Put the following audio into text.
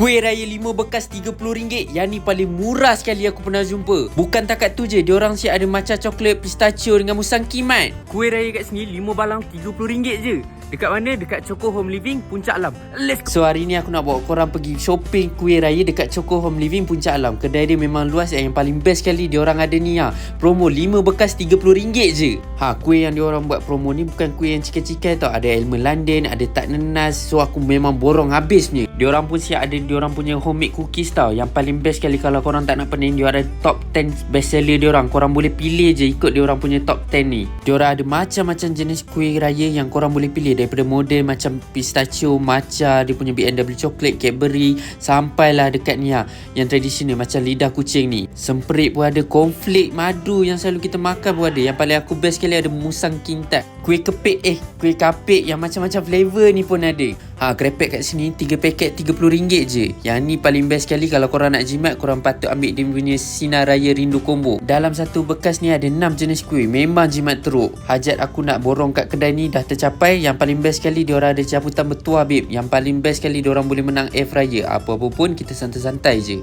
Kuih raya lima bekas RM30 Yang ni paling murah sekali aku pernah jumpa. Bukan takat tu je Diorang siap ada macam coklat pistachio dengan musang kimat. Kuih raya kat sini lima balang RM30 je. Dekat mana? Dekat Choco Home Living Puncak Alam. Let's go. So hari ni aku nak bawa korang pergi shopping kuih raya Dekat Choco Home Living Puncak Alam. Kedai dia memang luas Yang paling best sekali Diorang ada ni ha. Promo lima bekas RM30 je. Ha kuih yang diorang buat promo ni Bukan kuih yang cikai-cikai tau. Ada elemen London Ada tak nenas So aku memang borong habis ni Diorang pun siap ada Diorang punya homemade cookies tau Yang paling best sekali Kalau korang tak nak pening Diorang ada top 10 best seller diorang Korang boleh pilih je Ikut diorang punya top 10 ni. Diorang ada macam-macam jenis kuih raya Yang korang boleh pilih. Daripada model macam pistachio Matcha Dia punya BMW coklat Cadbury Sampailah dekat ni ha Yang tradisional Macam lidah kucing ni. Semprit pun ada Konflik madu Yang selalu kita makan pun ada. Yang paling aku best sekali Ada musang kintat. Kuih kepik Eh kuih kapik Yang macam-macam flavour ni pun ada Ha krepek kat sini 3 paket RM30 je. Yang ni paling best sekali Kalau korang nak jimat Korang patut ambil dia punya Sinar Raya Rindu Combo. Dalam satu bekas ni ada 6 jenis kuih Memang jimat teruk. Hajat aku nak borong kat kedai ni Dah tercapai Yang paling best sekali Diorang ada cabutan bertuah babe. Yang paling best sekali Diorang boleh menang air fryer. Apa-apa pun kita santai-santai je